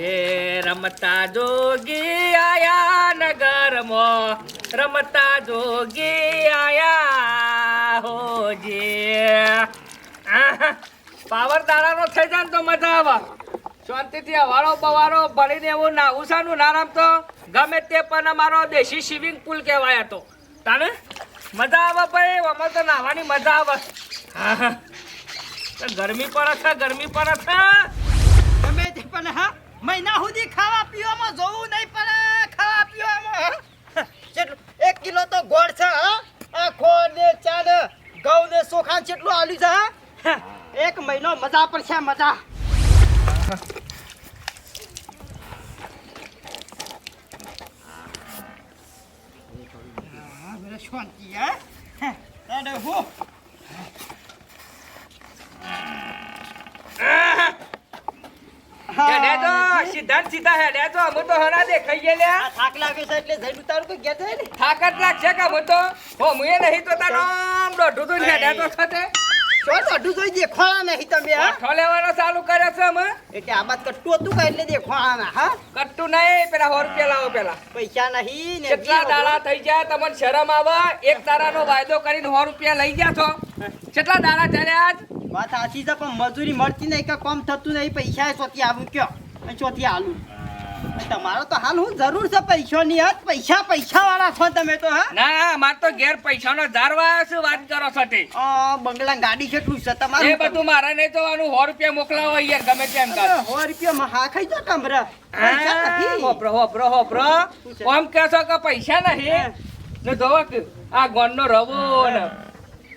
એ રમતા જોગી આયા નગરમાં, રમતા જોગી આયા હોજી પાવર દાડાનો થઈ જાય ને તો મજા આવે. શાંતિથી હવારો બવારો ભરીને એવું નાવું સાનું નારામ તો ગમે તે પણ અમારો દેશી સ્વિમિંગ પુલ કહેવાય હતો. તાને? મજા આવે ભાઈ અમારે તો નાહવાની મજા આવે. ગરમી પડે છે, ગરમી પણ હા મહિના સુધી ખાવા પીવામાં જોવું નહીં પડે ખાવા પીવામાં? એક કિલો તો ગોળ છે આખો ને ચા ને ઘઉં ને ચોખા જેટલું આલ્યું છે? એક મહિનો મજા પડશે મજા હા, મને શાંતિ હે હે, તારે હું હેડે તો સીધા તો અમે તો હરા દેખાઈ ગયા આ થાક લાગે છે એટલે જઈને ઉતારું કે જાય ને? થાક જ લાગશે કે અમે તો? હો મુએ નહીં તો તારો આમ દોઢું તો હેડે તો ખતે શું જોઈ દેખવાના નહીં તમે હા? પાઠો લેવાનો ચાલુ કર્યો છે અમે એટલે આ બાદ કટ્ટું હતું કાંઈ એટલે દેખવાના હા? કટ્ટું નહીં પેલા સો રૂપિયા લાવો પેલા. પૈસા નહીં ને કેટલા દાડા થઈ જાય તમને શરમ આવે? એક તારાનો વાયદો કરીને સો રૂપિયા લઈ ગયા છો. કેટલા દાડા ચાલ્યા આજ? વાત સાચી છે પણ મજૂરી મળતી નહીં કે કમ થતું નહીં પૈસા ચોથી આવું કયો? ચોથી આલું. તમારો તો હાલ હું જરૂર છે પૈસાની હાથ પૈસા પૈસા વાળા છો તમે તો હા? ના માર તો ઘેર પૈસાનો જારવા છે વાત કરો છો તે? બંગલા ગાડી કેટલું છે એ બધું મારે નહીં જોવાનું સો રૂપિયા મોકલાવો અહીંયા ગમે તેમ કર. સો રૂપિયામાં હા ખાઈ જાવ કમરા. પૈસા હા, હોભરો શું છે? આમ કહો કે પૈસા નહીં ને જોવો આ રવો ને.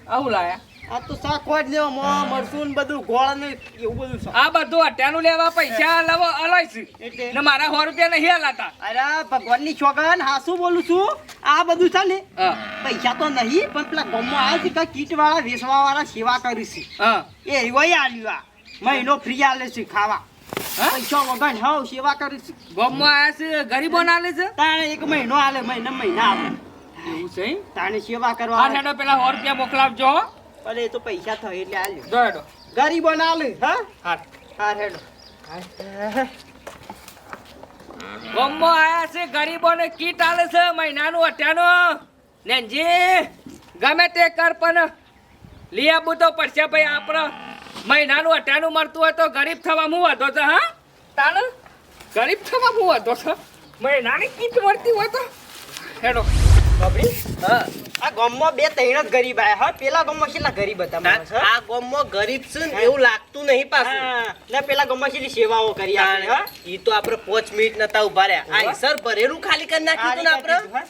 આવું લાયા? આ તો શાક હોય ને મો મરસું ને બધું ગોળ ને એવું બધું છે આ બધું અટ્યાનું લેવા પૈસા લેવો અલાય છે. ને મારા સો રૂપિયા નહીં હલાતા. અરે ભગવાનની છોકન હાસું બોલું છું. આ બધું છે ને પૈસા તો નહીં પણ પેલા ગામમાં આવ્યા છે કે કીટ વાળા વેસવા વાળા સેવા કરી છે. એ એવાય આલ્યું આ. મહિનો ફ્રી આલે છે ખાવા? પૈસા વગર હાવ સેવા કરી છે. ગામમાં આયા છે ગરીબો ના લે છે? તારે એક મહિનો આલે મહિને મહિના આવે એવું છે તારે સેવા કરવા પેલા સો રૂપિયા મોકલાવજો. અરે એ તો પૈસા થાય એટલે આલ્યું. જો હેડો. ગરીબો ના આલે હા? હા હા હેડો. ગામમાં આયા છે ગરીબોને કીટ આલે છે મહિનાનું અઠ્યાનું. નેનજી ગમે તે કર પણ. લઈ આપવું તો પડશે ભાઈ આપણે મહિનાનું અઠ્યાનું મળતું હોય તો ગરીબ થવા હું વાંધો છે હા? તાણ ગરીબ થવા હું વાંધો છે? મહિનાની કીટ મળતી હોય તો? હેડો. બાબરી? હા. આ ગામમાં બે ત્રણ જ ગરીબ આયા. હા પેલા ગામમાં કેટલા ગરીબ હતા આ ગામમાં ગરીબ છે ને એવું લાગતું નહીં પાછું. ને પેલા ગામમાં કેટલી સેવાઓ કરી આપણે હા? ઈ તો આપણે પાંચ મિનિટ નતા ઊભા રહ્યા. આ સર ભરેલું ખાલી કરી નાખ્યું હતું આપણે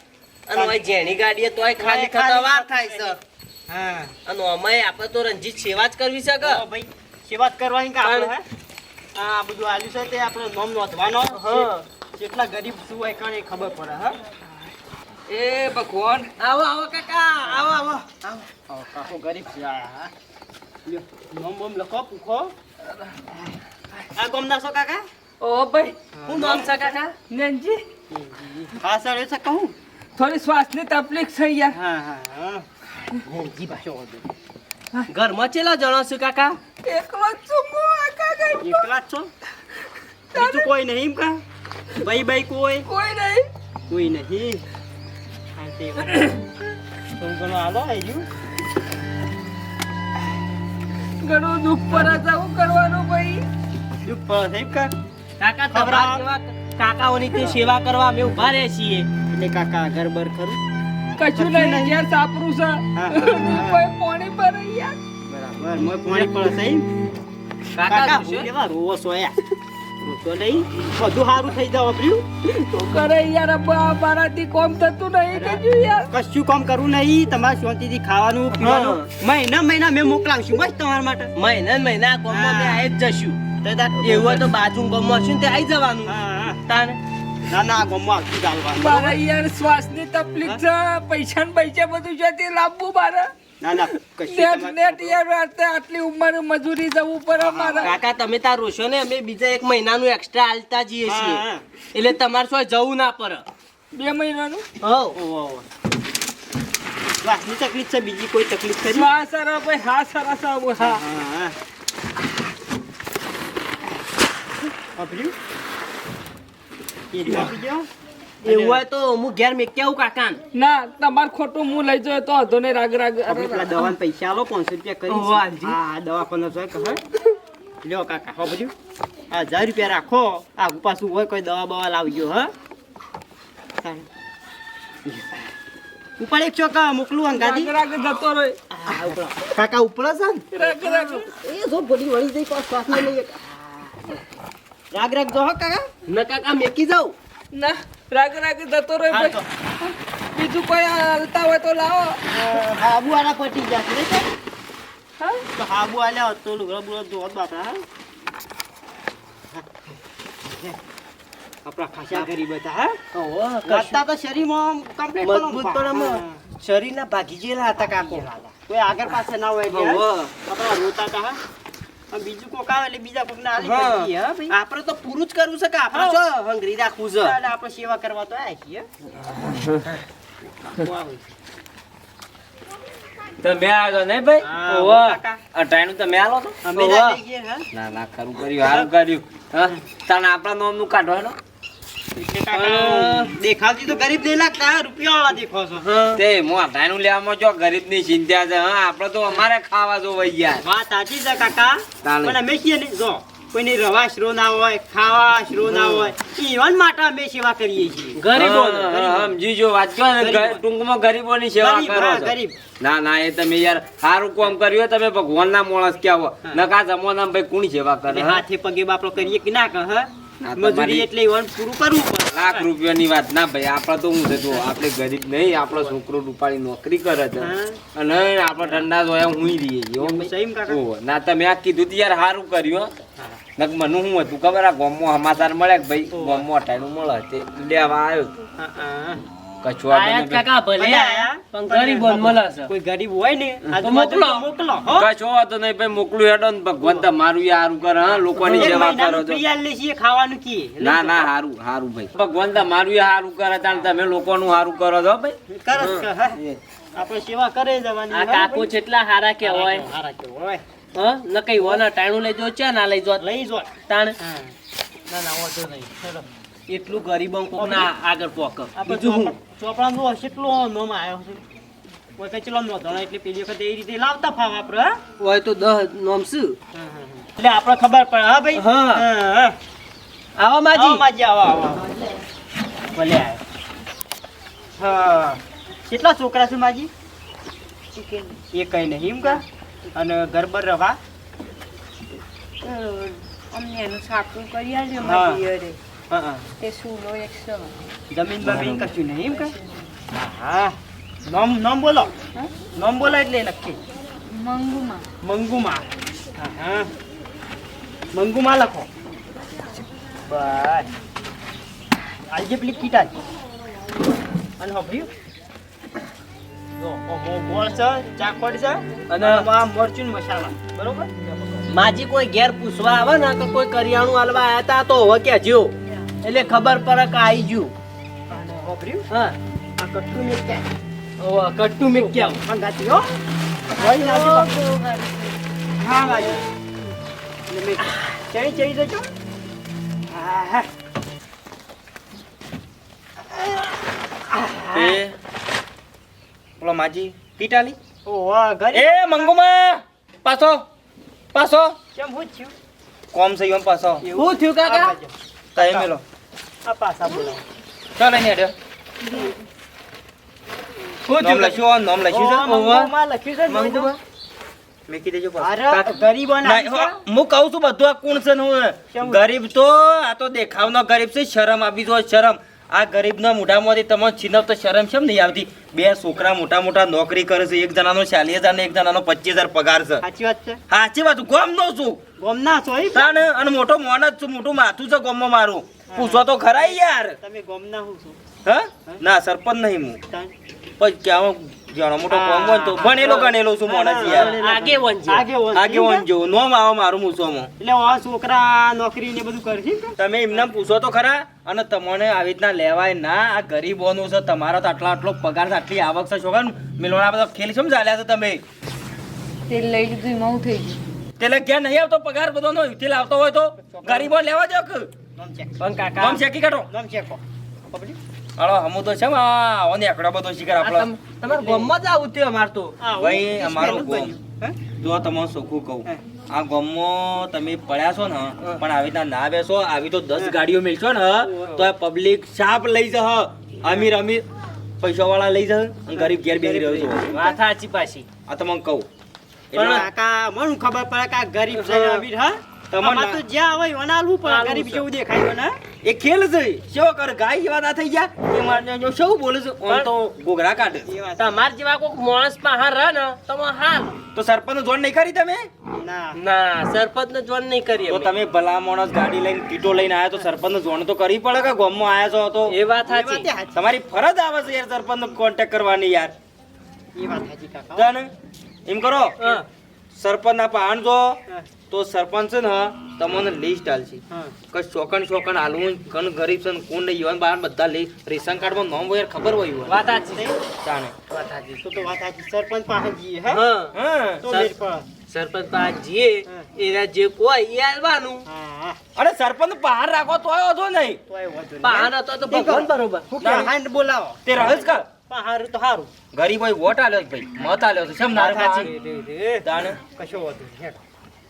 અને ઓય જેની ગાડીએ તોય ખાલી ખાલી થતા વાર થાય છે. હા. અને અમાય આપણે તો રંજીત સેવા જ કરવી છે કે? ભાઈ. સેવા જ કરવાની કે આપણે? આ બધું આલ્યું છે તે આપણે નોમ નોંધવાનો હા. કેટલા ગરીબ શું હોય કાંઈ ખબર પડે હા? એ ભગવાન. આવો આવો કાકા આવો આવો. આવો કાકો ગરીબ છે આ, હા. નોમ બોમ લખો પૂખો. આ ગોમના છો કાકા? ઓ ભાઈ હું. નામ છે કાકા? નંજી હા સર એ કહું થોડી શ્વાસની તકલીફ છે યાર હા હા હા. જી ભાઈ ઘરમાં ચેલા જણો છું કાકા? એકલો જ છું હું કાકા એકલા જ છો? બીજું કોઈ નહીં કા? ભાઈ ભાઈ કોઈ? કોઈ નહીં. કોઈ નહીં. હા, તે થોડું ઘણું હાલો આવી ઘણું દુઃખ પર જવું કરવાનું ભાઈ. દુઃખ છે એમ કા કાકા તમારા જેવા કાકાઓની તે સેવા કરવા અમે ઊભા રહે છીએ. એટલે કાકા ઘર બર ખરું? કશું નહીં યાર સાપરું છે. કોઈ પાણી પર યાર. બરાબર મોય પાણી પર સહી કાકા કેવા રોવો છો રોતો નહીં? બધું સારું થઈ જાવ આપણું તો કરે યાર મારાથી કોમ થતું નહીં કજું યાર? કશું કામ કરવું નહીં. તમારે શાંતિથી ખાવાનું પીવાનું. મહિના મહિના મેં મોકલાવશું બસ તમારા માટે. મહિના મહિના કોમમાં મેં આવી જ જશું. તો એવું હોય તો બાજુ ગામમાં છું ને તે આવી જવાનું. તાને? ના ના ગમવા આવતી ચાલવાનું મારા યાર શ્વાસની તકલીફ છે. પૈસા ને પૈસા બધું છે લાવવું મારે. ના ના કશું નેટ નેટ યાર રાતે આટલી ઉંમરે મજૂરી જવું પડે મારે. કાકા તમે તાર રોશો ને અમે બીજા એક મહિનાનું એક્સ્ટ્રા આલતા જઈએ હા, છીએ. હા. એટલે તમારે શું જવું ના પડે. બે મહિનાનું? ઓહો, ઓહો. તકલીફ છે બીજી કોઈ તકલીફ ખરી? હા સર ભાઈ હા. સરસ આવું હા. હા, એવું હોય તો હું ઘેર મેં કેવું કાકા ના તમાર ખોટું હું લઈ જાય તો અધો ને રાગ રાગ દવાના પૈસા આલો પાંચસો રૂપિયા કરી. હા દવાખાનો પંદરસો કે હા. લ્યો કાકા હો બધું. હા હજાર રૂપિયા રાખો. આ પાછું હોય કોઈ દવા બવા લાવજો હા. ઉપર એક ચોક મોકલું રાગ અંગાથી રાગ જતો રહે. કાકા ઉપર છે ને? રાગ રાગ. એ જો બધી વળી જઈ રાગ રાગ જો હો કાકા. ન કાકા મેકી જાઉં. ના રાગ રાગ જતો રહે હા ભાઈ. બીજું કોઈ હાલતા હોય તો લાવો. હાબુ આના પટી જશે ને હા? તો હાબુ આલ્યા તો લુગડો બુગડા ધોવા જ બાપા આપણા ખાસા ગરીબ હતા હા? કરતા તો શરીરમાં કમ્પ્લીટ મજબૂત પણ શરીરના ભાગી ગયેલા હતા કાકો કોઈ આગળ પાસે ના હોય એટલે, આપણા રોતા હતા હા? બીજું કોક આવે એટલે બીજા કોકને આલી હા. ભાઈ. આપણે તો પૂરું જ કરવું છે કે આપણે જો હંગરી રાખવું છે. એટલે આપણે સેવા કરવા તો આયા છીએ. તમે આવ્યો ને ભાઈ? હા, અટાણું તમે આલો તો અમે ના લઈ ગયા, હા? ના ના ખરું કર્યું સારું કર્યું. હા તને આપણા નોમનું કાઢો એટલે તો ગરીબ નહીં લાગતા હા, રૂપિયાવાળા દેખો છો. તે હું લેવામાં જો ગરીબની ચિંતા છે હા આપણે તો અમારે ખાવા જોવાઈ ગયા. વાત સાચી છે કાકા. પણ અમે છીએ ને જો કોઈને રવા શ્રો ના હોય ખાવા શ્રો ના હોય ઈવન માટે અમે સેવા કરીએ છીએ. ગરીબો ગરીબો. સમજી જો વાત કહો ને ગરીબો. ગ- ટૂંકમાં ગરીબોની સેવા કરો ગરીબ. ના ના એ તમે યાર સારું કામ કર્યું તમે ભગવાન ના માણસ ક્યાં હા. નકા જમવાના ભાઈ કોની સેવા કરે? હાથે પગે બાપડો કરીએ કે ના કહે મજૂરી એટલે ઈવન પૂરું કરવું પડે. લાખ રૂપિયાની વાત ના ભાઈ આપણે તો હું જતો આપણે ગરીબ નહીં આપણો છોકરો રૂપાળી નોકરી કરે છે. અને આપણે ઠંડા જોયા હું રહીએ ના તમે આ કીધું તું યાર સારું કર્યું. નક મને શું હતું ખબર આ ગામમાં સમાચાર મળ્યા કે ભાઈ. ગામમાં અટાણું મળે તે લેવા આવ્યો હા. આયા કાકા ભલે આયા. પણ ગરીબ મળે છે. કોઈ ગરીબ હોય ને તો મોકલો. મોકલો હો. કચ્છ વાળો નહીં ભાઈ મોકલું હેડો ને ભગવાન તમારું ય સારું કર હા લોકોની સેવા કરો તો ખાવાનું કી. ના ના હારું હારું ભાઈ. ભગવાન તમારું ય હારું કરે તાણ તમે લોકોનું હારું કરો છો ભાઈ. કરે. આપણે સેવા કરે જવાની આ કાકુ જેટલા હારા કે હોય. હારા કે હોય. હ ન કઈ વન ટાણું લઈ જો ચા ના લઈ જો લઈ જો તાણ. ના ના વાંધો નહીં. એટલું ગરીબો કોક ના આગળ પોક. બીજું હું ચોપડાનું કેટલો નોમ આવ્યો છે. કોઈ કઈ ચલો નોંધણો એટલે પેલી વખત એ રીતે લાવતા ફાવ આપણે હોય તો દહ નોમ શું? હા, હા, હા. એટલે આપણે ખબર પડે હા ભાઈ? હા. આવો માજી. આવો માજી આવો, આવો. ભલે. હા. કેટલા છોકરા છે માજી? એ કઈ નહીં એમ કા? અને ગરબર રવા? અમને એનું સાકું કરી આલ્યો માજી મારી તે સૂલો એક સો. જમીન બમીન કશું નહીં એમ કા હા નામ નામ બોલો? નામ બોલો એટલે નક્કી મંગુમાં મંગુમા હા હા મંગુમા લખો બસ આજે પેલી કીટા અને હોભર્યું જો ઓમો ગોળ છે ચાકોડ છે અને આ મરચું મસાલા બરોબર માજી કોઈ ઘેર પૂછવા આવે ને કે કોઈ કરિયાણું હાલવા આવ્યા હતા તો હવે કેજો એટલે ખબર પડે કે આવી ગયું. અને હા. આ કટ્ટુ ને ક્યાં? ઓવા કટ્ટુ મેં કેમ મંગાતી હો. ભાઈ નાજી હા ભાઈ મેં ચડી દેજો હા હા એ પેલો માજી પીટાલી? ઓહો ઘરે. એ મંગુમા પાછો પાછો. કેમ હું થયું? કોમ સહી પાછો. હું થયું કાકા. તાઈ મેલો. આ પાછા બોલાવો ચાલ અહીં હેડ્યો શું લખ્યું નામ લખ્યું છે મંગુમાં લખ્યું છે મેકી દેજો પાછો. અરે કાકા. ના, હો, હું કહું છું બધું આ કોણ છે ને ગરીબ તો આ તો દેખાવનો ગરીબ છે શરમ આપી દો શરમ આ ગરીબના મોઢામાંથી તમે છીનવ તો શરમ કેમ નહીં આવતી? બે છોકરા મોટા મોટા નોકરી કરે છે એક જણાનો ચાલીસ હજાર ને એક જણાનો પચીસ હજાર પગાર છે. સાચી વાત છે. સાચી વાત ગોમ નો છું. ગોમના છો તાને અને મોટો મોન જ છું મોટું માથું છે ગોમમાં મારું. પૂછો તો ખરા યાર. તમે ગોમના હું છું. હા? ના સરપંચ નહીં હું. પછી ક્યાં જાણો મોટો કોમ હોય ને તો ભણેલો ગણેલો છું મોણસ યાર. આગે વંજે આગેવાન. આગેવાન જેવું. નોમ આવો મારું મૂછોમાં એટલે આ છોકરા નોકરી ને બધું કરશે તમે એમને પૂછો તો ખરા અને તમને આવી રીતના લેવાય ના. આ ગરીબોનું છે તમારો તો આટલો આટલો પગાર છે આટલી આવક છે છોકરા મિલોણા બધા ખેલ કેમ ચાલ્યા છે તમે? તેલ લઈ લીધું એમાં થઈ ગયું. તેલ ક્યાં નહીં આવતો પગાર બધો નો તેલ આવતો હોય તો. ગરીબો લેવા જાવ કે? નામ ચેક. પણ કાકા. નામ ચેકી કાઢો. નામ ચેકો પકડી હાલો હમુ તો છે માં ઓને એકડો બધો શિકાર આપણો. તમ- તમારા જ આવું થયું અમાર તો. ભાઈ, અમારું ગોમ. જો તમને સોખું કહું. આ ગામમાં તમે પડ્યા છો ને પણ આવી રીતના ના બેસો આવી તો દસ ગાડીઓ મેળશો ને તો આ પબ્લિક સાપ લઈ જહ અમીર અમીર પૈસા વાળા લઈ જહ અને ગરીબ ઘેર બેસી રહ્યો છો. વાત સાચી પાછી. આ તમને કહું. પણ કાકા મને ખબર પડે કે ગરીબ છે અમીર હા? તમારે તો જ્યાં હોય વના આલવું ગરીબ જેવું દેખાય મને એ ખેલ છે. શેવો કર ગાય જેવા ના થઈ ગયા? એ મારે જો શું બોલે છે? ઓમ તો ગોગરા કાઢે તમાર જેવા કોઈક માણસમાં રહે ને તો હાલ. તો સરપંચ જોડ નહીં કરી તમે? ના. ના સરપંચ ને જોન નહીં કરીએ તો તમે ભલા માણસ ગાડી લઈને કીટો લઈને આયા તો સરપંચ જોણ તો કરી પડે કે ગામમાં આયા છો તો? એ વાત સાચી. તમારી ફરજ આવે છે યાર સરપંચ નો કોન્ટેક્ટ કરવાની યાર. એ વાત સાચી કાકા. એમ કરો. હા. સરપંચ ના પાણ જો તો સરપંચ ને તમને લિસ્ટ આલશે. કઈ શોકણ શોકણ હાલવું કણ ગરીબ છે કોણ નહીં યુવાન બહાર બધા લિસ્ટ રેશન કાર્ડમાં નામ વગેરે ખબર હોય વાત આજી વાત સાચી. તો તો વાત સાચી. સરપંચ પાસે જઈએ હા? હા. તો સરપંચ પાસે જઈએ એના જે કોઈ એ આલવાનું. અરે સરપંચ બહાર રાખો તો આવ્યો છો નહીં. બહાર વાંધો હતો તો ભગવાન બરોબર. હાંડ બોલાવો. તે રહે જ પહાડ તો હારું. ગરીબ હોય વોટ આલ્યો છે ભાઈ મત આલ્યો છે. કેમ ના સાચી. સાચી. કશો વાંધો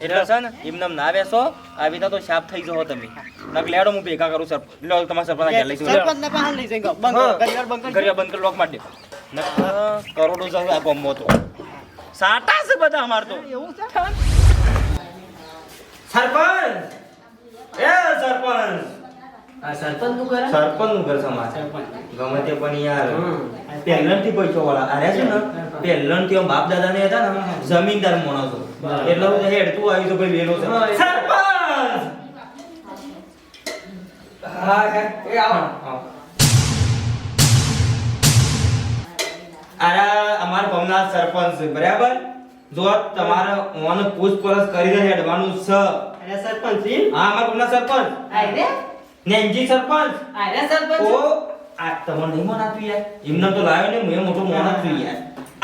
એટલે છે ને એમને ના બેસો આવી તો શાપ થઈ જશો તમે. નક લેડો હું ભેગા કરું સર લો તમારા સરપંચ ઘેર લઈ જઈને બંધ કરો. ઘડીવાર બંધ કરી ઘરે બંધ કરી લોક માટે કરોડો જ આ ગોમો તો. સાટા છે બધા અમાર તો. એવું છે? સરપંચ! એ સરપંચ! આ સરપંચનું કરે સરપંચનું ઘર સમાજ ગમે તે પણ યાર પહેલનથી પૈસો વાળા અરે છે ને? પહેલનથી આમ બાપ દાદા ને હતા ને જમીનદાર માણસો. એટલે હું હેડ તું આવી તો ભાઈ વેલો છે. સરપંચ! હા એ આવો. અરે અમારા ગામના સરપંચ છે બરાબર? જો તમારે ઓન પૂછપરછ કરીને હેડવાનું છે. અરે સરપંચ. હા અમારા ગામના સરપંચ. આયરે? નેનજી સરપંચ. અરે સરપંચ? ઓ આ તમને નહીં મનાતું યાર. એમને તો લાવ્યો ને મેં મોટો છું યાર.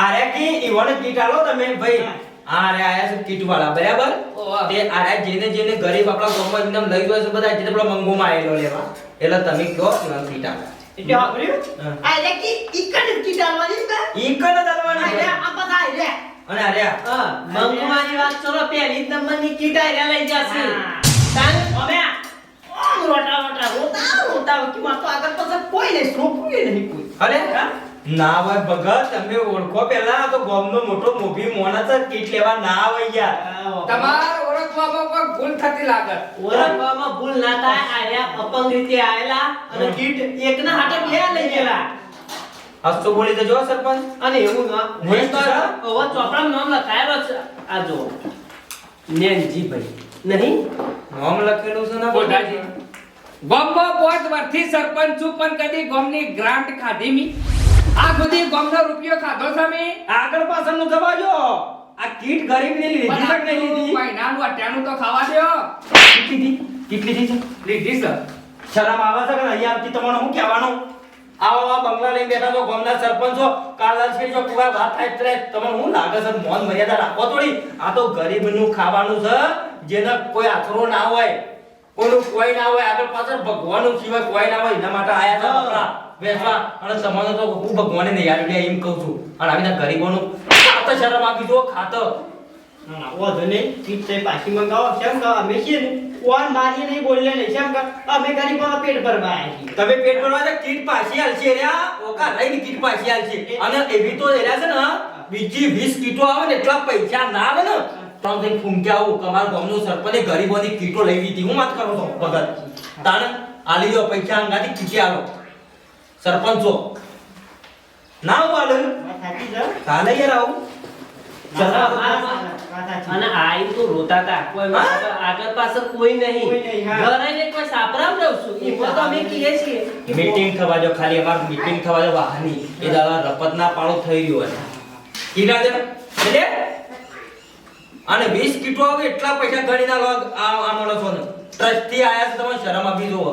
અરે કે? ઈવોને કીટ આલો તમે ભાઈ. અરે આયા છે કીટ વાળા બરાબર તે અરે જેને જેને ગરીબ આપણા ગામમાં એકદમ લઈ ગયો છે બધા જેને પેલા મંગોમાં આવેલો લેવા એટલે તમે કયો ઈવોને કીટ આલો. એટલે કીટ આલવાની છે? આ બધા. અને અરે મંગુમાની વાત ચલો પહેલી નંબરની કીટ આયરા લઈ જશે. તાન અમે આમ રોટા રોટા રોતા રોતા કે તો આગળ પાછળ કોઈ નહીં છોકરું નહીં કોઈ. અરે ના હોય ભગત તમે ઓળખો પેલા તો ગામનો મોટો મોભી મોણસ જ કીટ લેવા ના આવે યાર. તમાર ઓળખવામાં કોઈ ભૂલ થતી લાગે ઓળખવામાં ભૂલ ના થાય આર્યા અપંગ રીતે આયેલા અને કીટ એકના હાથે બે લઈ ગયેલા. હસતો બોલી તો જો સરપંચ. અને એવું ના નહીં તો. હવે ચોપડામાં નામ લખાયેલો છે આ જો નેનજીભાઈ. નહીં? નામ લખેલું છે ને કોઠાજી. ગામમાં પાંચ વર્ષથી સરપંચ છું પણ કદી ગોમની ગ્રાન્ટ ખાધી મી આ સુધી ગોમનો રૂપિયો ખાધો છે મી આગળ પાછળનું જવા જો આ કીટ ગરીબની લીધી છે કે લીધી. મહિનાનું અઠ્યાણું તો ખાવા દ્યો કેટલી દી? કેટલી દી છે? લીધી છે. શરમ આવે છે કે નહીં આવતી? તમને શું કહેવાનું? આવો આ બંગલા લઈને બેઠા છો, ગામના સરપંચો છે જો કુવા વાત થાય એટલે તમને હું લાગે છે, મોન મર્યાદા રાખો થોડી. આ તો ગરીબનું ખાવાનું છે, જેને કોઈ આશરો ના હોય, કોઈનું કોઈ ના હોય, આગળ પાછળ ભગવાનનું સિવાય કોઈ ના હોય, એના માટે આયા કપડા વેચવા અને તમને તો હું ભગવાને નહીં યાર એમ કહું છું. અને આવીને ગરીબોનું ખાતર શરમ આપી દો ખાતર. ના, નહીં. કીટ તો પાછી મંગાવો. કેમ કે અમે છીએ ને, કોણ મારીએ નહીં, બોલીએ નહીં. કેમ કે અમે ગરીબોના પેટ ભરવા આવ્યા તમે પેટ ભરવા તો કીટ પાછી આલશે ઓકા લઈને કીટ પાછી આલશે અને એવી તો એરા છે ને બીજી 20 કીટો આવે ને એટલા પૈસા ના આવે ને તો થઈ ફૂંક્યા આવું તમારા ગામનો સરપંચે ગરીબોની કીટો લઈ લીધી હું વાત કરું છું ભગત તાણ આલી દો પૈસા અંગાથી કીટી આલો સરપંચો ના હું છે? કાલે યાર આવું ચલો, સાચી. અને આઈ તો રોતા હતા કોઈ આગળ પાછળ કોઈ નહીં. ઘરે ને કોઈ સાપરામ રહું છું. એમાં તો અમે કહીએ છીએ મીટિંગ થવા જો ખાલી અમાર મીટિંગ થવા જો વાહની. એ દાદા રપત ના પાળો થઈ રહ્યો છે કીધા છે એટલે? અને 20 કીટો આવે એટલા પૈસા ગણીના લોગ આ આ છો ને ટ્રસ્ટથી આયા છે તમે શરમ આપી જોવો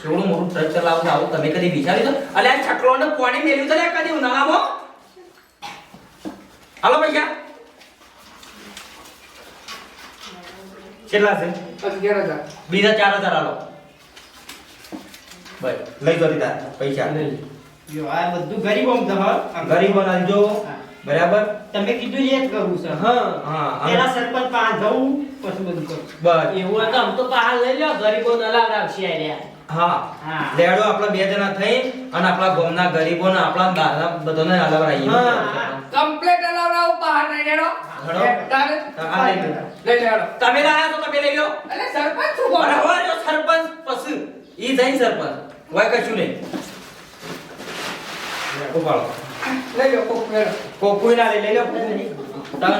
છોડું મોટું ટ્રસ્ટ ચલાવું છે આવું તમે કદી વિચાર્યું છે અલે આ છકલો ને પાણી મેલ્યું તો લે કદી ઉનાળામાં? હાલો પૈસા. કેટલા છે? અગિયાર હજાર. બીજા ચાર હજાર હાલો બસ. લઈ જો દીધા પૈસા. જો આ બધું ગરીબોમ તો હ. ગરીબો નાલજો બરાબર? તમે કીધું એ જ કરું છે. હા હા પેલા સરપંચ પાસે જવું પછી બધું કરું. બસ. એવું તો આમ તો પહાડ લઈ લો ગરીબો નલાવડાવશે આર્યા હા. હા. લેડો આપણા બે જણા થઈ અને આપણા ગામના ગરીબોને આપણા બહારના બધાને હલાવડાવીએ કમ્પ્લીટ અલાવડાવો બહાર લઈ લો. લઈ લે તમે લાયા તો તમે લઈ લો. અરે સરપંચ શું બોલો? જો સરપંચ પછી. ઈ જઈ સરપંચ. વાય કશું નહીં. ઉપાડો લઈ લો કોક લેડો. કોક કોઈ ના લઈ લઈ લો. ટન.